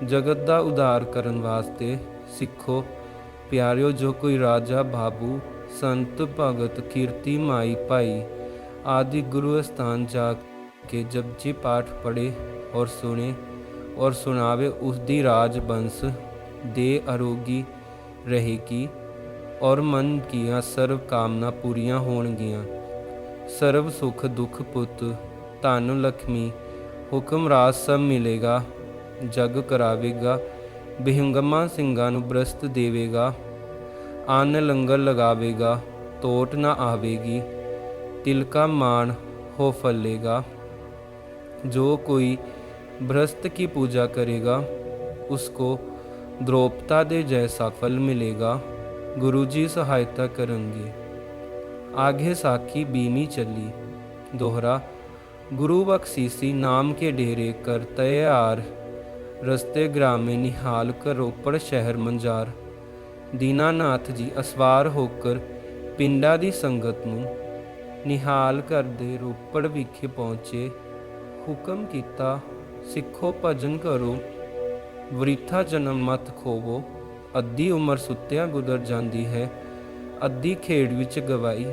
Speaker 1: ਜਗਤ ਦਾ ਉਧਾਰ ਕਰਨ ਵਾਸਤੇ ਸਿੱਖੋ। ਪਿਆਰਿਓ, ਜੋ ਕੋਈ ਰਾਜਾ, ਬਾਬੂ, ਸੰਤ, ਭਗਤ, ਕੀਰਤੀ ਮਾਈ, ਭਾਈ ਆਦਿ ਗੁਰੂ ਸਥਾਨ ਜਾ ਕੇ ਜਪਜੀ ਪਾਠ ਪੜੇ ਔਰ ਸੁਣੇ ਔਰ ਸੁਣਾਵੇ, ਉਸ ਦੀ ਰਾਜ ਬੰਸ ਦੇ ਅਰੋਗੀ ਰਹੇਗੀ ਔਰ ਮਨ ਕੀਆਂ ਸਰਵ ਕਾਮਨਾ ਪੂਰੀਆਂ ਹੋਣਗੀਆਂ। ਸਰਬ ਸੁਖ ਦੁਖ ਪੁੱਤ ਧਨ ਲਖਮੀ ਹੁਕਮ ਰਾਜ ਸਭ ਮਿਲੇਗਾ। ਜਗ ਕਰਾਵੇਗਾ ਬਿਹੰਗਮਾ ਸਿੰਘਾਂ ਨੂੰ ਬ੍ਰਸਤ ਦੇਵੇਗਾ ਅੰਨ ਲੰਗਰ ਲਗਾਵੇਗਾ ਤੋਟ ਨਾ ਆਵੇਗੀ ਤਿਲਕਾ ਮਾਨ ਹੋ ਫਲੇਗਾ ਜੋ ਕੋਈ ਬ੍ਰਸਤ की पूजा करेगा उसको द्रौपदा दे जैसा फल मिलेगा गुरु जी सहायता करेंगे आगे साखी बीमी चली दोहरा गुरु बख्शीसी नाम के डेरे कर तैयार ਰਸਤੇ ਗ੍ਰਾਮੇ ਨਿਹਾਲ ਕਰ ਰੋਪੜ ਸ਼ਹਿਰ ਮੰਜਾਰ। ਦੀਨਾਨਾਥ ਜੀ ਅਸਵਾਰ ਹੋ ਪਿੰਡਾਂ ਦੀ ਸੰਗਤ ਨੂੰ ਨਿਹਾਲ ਕਰਦੇ ਰੋਪੜ ਵਿਖੇ ਪਹੁੰਚੇ। ਹੁਕਮ ਕੀਤਾ, ਸਿੱਖੋ ਭਜਨ ਕਰੋ, ਵ੍ਰਿਥਾ ਜਨਮ ਮਤ ਖੋਵੋ, ਅੱਧੀ ਉਮਰ ਸੁੱਤਿਆਂ ਗੁਜ਼ਰ ਜਾਂਦੀ ਹੈ, ਅੱਧੀ ਖੇਡ ਵਿੱਚ ਗਵਾਈ,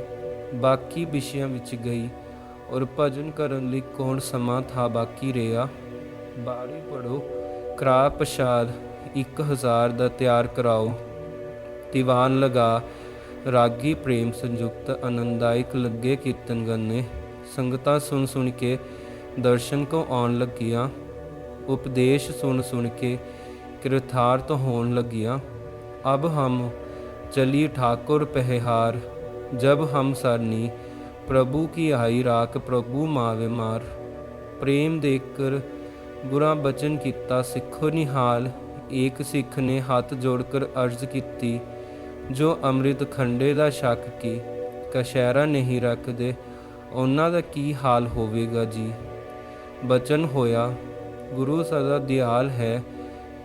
Speaker 1: ਬਾਕੀ ਵਿਸ਼ਿਆਂ ਵਿੱਚ ਗਈ। ਔਰ ਭਜਨ ਕਰਨ ਲਈ ਕੌਣ ਸਮਾਂ ਥਾ ਬਾਕੀ ਰਿਹਾ? ਬਾਰੀ ਪੜੋ ਕਰਾ ਪ੍ਰਸ਼ਾਦ 1000 ਦਾ ਤਿਆਰ ਕਰਾਓ। ਦੀਵਾਨ ਲਗਾ, ਰਾਗੀ ਪ੍ਰੇਮ ਸੰਯੁਕਤ ਆਨੰਦਾਇਕ ਲੱਗੇ ਕੀਰਤਨ ਗੰਨੇ। ਸੰਗਤਾਂ ਸੁਣ ਸੁਣ ਕੇ ਦਰਸ਼ਨ ਕੋ ਆਉਣ ਲੱਗੀਆਂ। ਉਪਦੇਸ਼ ਸੁਣ ਸੁਣ ਕੇ ਕਿਰਥਾਰਥ ਹੋਣ ਲੱਗੀਆਂ। ਅਬ ਹਮ ਚਲੀ ਠਾਕੁਰ ਪਹਿਹਾਰ, ਜਬ ਹਮ ਸਰਨੀ ਪ੍ਰਭੂ ਕੀ ਆਈ ਰਾਖ ਪ੍ਰਭੂ ਮਾਵੇ ਮਾਰ। ਪ੍ਰੇਮ ਦੇਖ ਕਰ ਗੁਰਾਂ ਬਚਨ ਕੀਤਾ, ਸਿੱਖੋ ਨਿਹਾਲ। ਏਕ ਸਿੱਖ ਨੇ ਹੱਥ ਜੋੜ ਕਰ ਅਰਜ਼ ਕੀਤੀ, ਜੋ ਅੰਮ੍ਰਿਤ ਖੰਡੇ ਦਾ ਸ਼ੱਕ ਕੀ? ਕਸ਼ਹਿਰਾ ਨਹੀਂ ਰੱਖਦੇ, ਉਹਨਾਂ ਦਾ ਕੀ ਹਾਲ ਹੋਵੇਗਾ ਜੀ? ਬਚਨ ਹੋਇਆ, ਗੁਰੂ ਸਦਾ ਦਿਆਲ ਹੈ।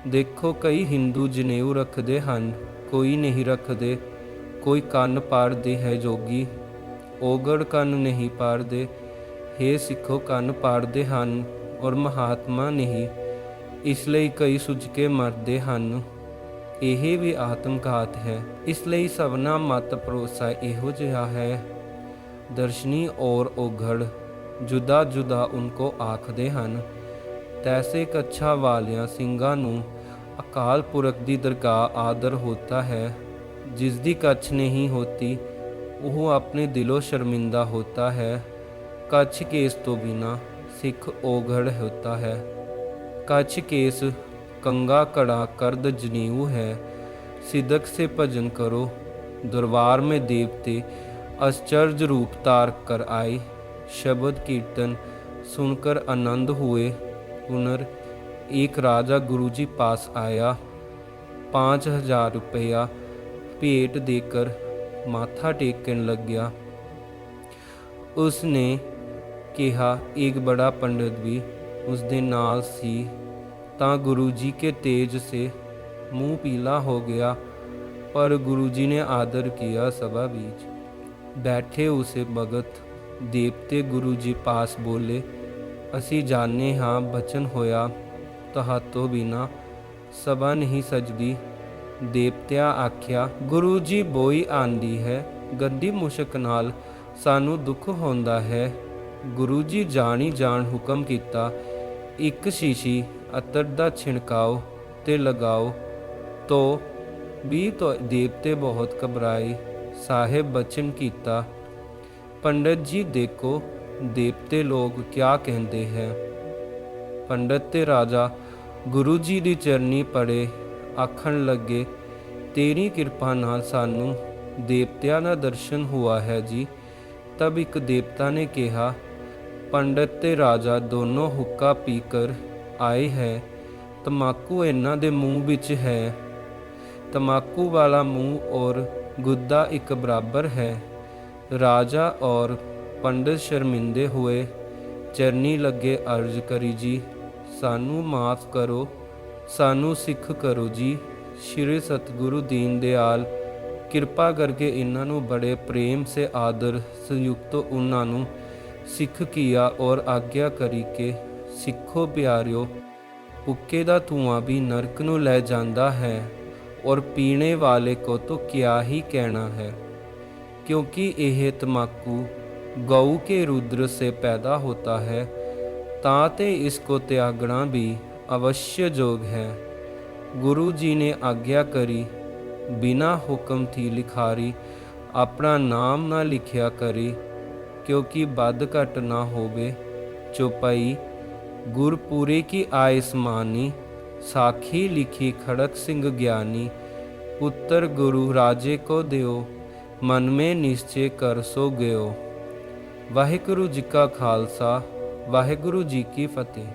Speaker 1: ਦੇਖੋ ਕਈ ਹਿੰਦੂ ਜਨੇਊ ਰੱਖਦੇ ਹਨ, ਕੋਈ ਨਹੀਂ ਰੱਖਦੇ, ਕੋਈ ਕੰਨ ਪਾੜਦੇ ਹੈ ਜੋਗੀ। ਓਗੜ ਕੰਨ ਨਹੀਂ ਪਾੜਦੇ, ਹੇ ਸਿੱਖੋ ਕੰਨ ਪਾੜਦੇ ਹਨ। ਔਰ ਮਹਾਤਮਾ ਨਹੀਂ, ਇਸ ਲਈ ਕਈ ਸੁੱਜ ਕੇ ਮਰਦੇ ਹਨ। ਇਹ ਵੀ ਆਤਮਘਾਤ ਹੈ। ਇਸ ਲਈ ਸਭਨਾ ਮਤ ਭਰੋਸਾ ਇਹੋ ਜਿਹਾ ਹੈ। ਦਰਸ਼ਨੀ ਔਰ ਓਘੜ ਜੁਦਾ ਜੁਦਾ ਉਨਕੋ ਆਖਦੇ ਹਨ, ਤੈਸੇ ਕੱਛਾ ਵਾਲਿਆਂ ਸਿੰਘਾਂ ਨੂੰ ਅਕਾਲ ਪੁਰਖ ਦੀ ਦਰਗਾਹ ਆਦਰ ਹੋਤਾ ਹੈ। ਜਿਸ ਦੀ ਕੱਛ ਨਹੀਂ ਹੋਤੀ, ਉਹ ਆਪਣੇ ਦਿਲੋਂ ਸ਼ਰਮਿੰਦਾ ਹੋਤਾ ਹੈ। ਕੱਛ ਕੇਸ ਤੋਂ ਬਿਨਾ ਸਿੱਖ ਓਘੜ ਹੋਤਾ ਹੈ ਕੱਛ ਕੇਸ ਕੰਗਾ ਕੜਾ ਕਰਦ ਜਨੀਉ ਹੈ सिदक से भजन करो दरबार में देवते आश्चर्य रूप तार कर आए शब्द कीर्तन सुनकर आनंद हुए पुनर एक राजा गुरु जी पास आया पाँच हजार रुपया भेंट देकर माथा टेकन लग गया उसने ਕਿਹਾ ਇੱਕ ਬੜਾ ਪੰਡਿਤ ਵੀ ਉਸ ਦੇ ਨਾਲ ਸੀ ਤਾਂ ਗੁਰੂ ਜੀ ਕੇ ਤੇਜ ਸੇ मुंह पीला हो गया पर गुरुजी ने आदर किया सभा बीच बैठे उसे भगत देवते गुरु जी पास बोले ਅਸੀਂ ਜਾਣੇ ਹਾਂ ਬਚਨ ਹੋਇਆ ਤੁਹਾਤੋਂ ਬਿਨਾ ਸਭਾ ਨਹੀਂ ਸਜਦੀ ਦੇਵਤਿਆਂ ਆਖਿਆ ਗੁਰੂ ਜੀ ਬੋਈ ਆਂਦੀ ਹੈ ਗੰਦੀ ਮੁਸ਼ਕ ਨਾਲ ਸਾਨੂੰ ਦੁੱਖ ਹੁੰਦਾ ਹੈ ਗੁਰੂ ਜੀ ਜਾਣੀ ਜਾਣ ਹੁਕਮ ਕੀਤਾ, ਇੱਕ ਸ਼ੀਸ਼ੀ ਅਤਰ ਦਾ ਛਿਣਕਾਓ ਤੇ ਲਗਾਓ, ਤੋ ਵੀ ਤੋ ਦੇਵਤੇ ਬਹੁਤ ਘਬਰਾਏ, ਸਾਹਿਬ ਬਚਨ ਕੀਤਾ, ਪੰਡਤ ਜੀ ਦੇਖੋ, ਦੇਵਤੇ ਲੋਕ ਕਿਆ ਕਹਿੰਦੇ ਹੈ। ਪੰਡਤ ਤੇ ਰਾਜਾ ਗੁਰੂ ਜੀ ਦੀ ਚਰਨੀ ਪੜੇ, ਆਖਣ ਲੱਗੇ, ਤੇਰੀ ਕਿਰਪਾ ਨਾਲ ਸਾਨੂੰ ਦੇਵਤਿਆਂ ਦਾ ਦਰਸ਼ਨ ਹੁਆ ਹੈ ਜੀ, ਤਬ ਇੱਕ ਦੇਵਤਾ ਨੇ ਕਿਹਾ ਪੰਡਤ ਤੇ ਰਾਜਾ ਦੋਨੋਂ ਹੁੱਕਾ ਪੀ ਕਰ ਆਏ ਹੈ। ਤਮਾਕੂ ਇਹਨਾਂ ਦੇ ਮੂੰਹ ਵਿੱਚ ਹੈ। ਤਮਾਕੂ ਵਾਲਾ ਮੂੰਹ ਔਰ ਗੁੱਦਾ ਇੱਕ ਬਰਾਬਰ ਹੈ। ਰਾਜਾ ਔਰ ਪੰਡਿਤ ਸ਼ਰਮਿੰਦੇ ਹੋਏ ਚਰਨੀ ਲੱਗੇ ਅਰਜ਼ ਕਰੀ, ਜੀ, ਸਾਨੂੰ ਮਾਫ ਕਰੋ, ਸਾਨੂੰ ਸਿੱਖ ਕਰੋ ਜੀ। ਸ਼੍ਰੀ ਸਤਿਗੁਰੂ ਦੀਨ ਦਿਆਲ, ਕਿਰਪਾ ਕਰਕੇ ਇਹਨਾਂ ਨੂੰ ਬੜੇ ਪ੍ਰੇਮ ਸੇ ਆਦਰ ਸੰਯੁਕਤ ਉਹਨਾਂ ਨੂੰ ਸਿੱਖ ਕੀਆ ਔਰ ਆਗਿਆ ਕਰੀ ਕੇ ਸਿੱਖੋ ਪਿਆਰਿਓ ਹੁੱਕੇ ਦਾ ਧੂਆਂ ਵੀ ਨਰਕ ਨੂੰ ਲੈ ਜਾਂਦਾ ਹੈ और पीने वाले को तो क्या ही कहना है क्योंकि यह तमाकू गऊ के रुद्र से पैदा होता है ताते इसको त्यागना भी अवश्य जोग है गुरु जी ने आज्ञा करी बिना हुक्म थी लिखारी अपना नाम ना लिखिया करी क्योंकि ਕਿਉਂਕਿ ਵੱਧ ਘਟ ਨਾ ਹੋਵੇ। ਚੋਪਾਈ, ਗੁਰਪੂਰੇ ਕੀ ਆਇਸਮਾਨੀ, ਸਾਖੀ ਲਿਖੀ ਖੜਕ ਸਿੰਘ ਗਿਆਨੀ, ਪੁੱਤਰ ਗੁਰੂ ਰਾਜੇ ਕੋ ਦਿਓ ਮਨ ਮੇ ਨਿਸ਼ਚੈ ਕਰ ਸੋ ਗਿਓ। ਵਾਹਿਗੁਰੂ ਜੀ ਕਾ ਖਾਲਸਾ, ਵਾਹਿਗੁਰੂ ਜੀ ਕੀ ਫਤਿਹ।